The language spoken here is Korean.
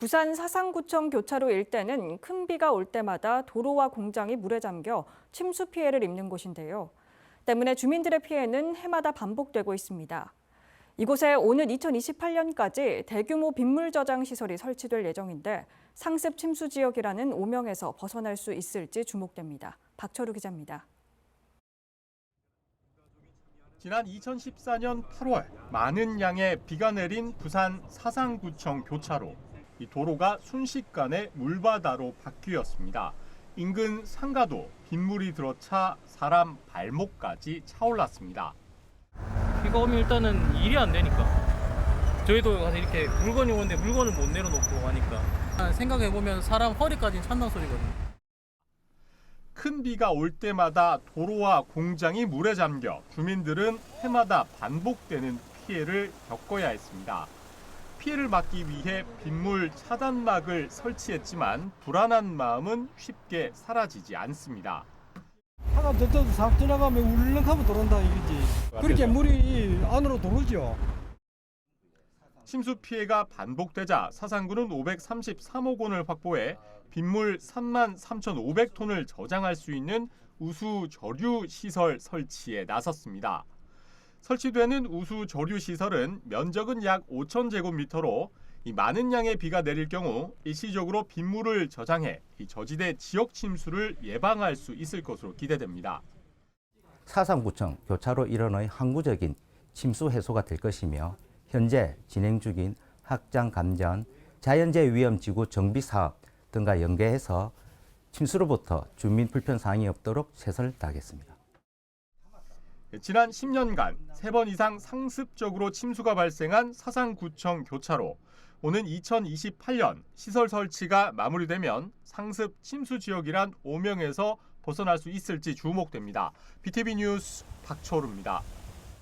부산 사상구청 교차로 일대는 큰 비가 올 때마다 도로와 공장이 물에 잠겨 침수 피해를 입는 곳인데요. 때문에 주민들의 피해는 해마다 반복되고 있습니다. 이곳에 오는 2028년까지 대규모 빗물 저장 시설이 설치될 예정인데 상습 침수 지역이라는 오명에서 벗어날 수 있을지 주목됩니다. 박철우 기자입니다. 지난 2014년 8월 많은 양의 비가 내린 부산 사상구청 교차로. 이 도로가 순식간에 물바다로 바뀌었습니다. 인근 상가도 빗물이 들어차 사람 발목까지 차올랐습니다. 비가 오면 일단은 일이 안 되니까 저희도 가서 이렇게 물건이 오는데 물건을 못 내려놓고 하니까 생각해보면 사람 허리까지 찬다는 소리거든요 큰 비가 올 때마다 도로와 공장이 물에 잠겨 주민들은 해마다 반복되는 피해를 겪어야 했습니다. 피해를 막기 위해 빗물 차단막을 설치했지만 불안한 마음은 쉽게 사라지지 않습니다. 차가 저도 싹 지나가면 울렁하면 들어온다 이거지. 그렇게 물이 안으로 들어오죠. 침수 피해가 반복되자 사상구는 533억 원을 확보해 빗물 3만 3,500톤을 저장할 수 있는 우수 저류 시설 설치에 나섰습니다. 설치되는 우수 저류 시설은 면적은 약 5,000제곱미터로 이 많은 양의 비가 내릴 경우 일시적으로 빗물을 저장해 이 저지대 지역 침수를 예방할 수 있을 것으로 기대됩니다. 사상구청 교차로 일원의 항구적인 침수 해소가 될 것이며 현재 진행 중인 확장 감전, 자연재해 위험 지구 정비 사업 등과 연계해서 침수로부터 주민 불편 사항이 없도록 최선을 다하겠습니다. 지난 10년간 3번 이상 상습적으로 침수가 발생한 사상구청 교차로 오는 2028년 시설 설치가 마무리되면 상습 침수 지역이란 오명에서 벗어날 수 있을지 주목됩니다. BTV 뉴스 박철우입니다.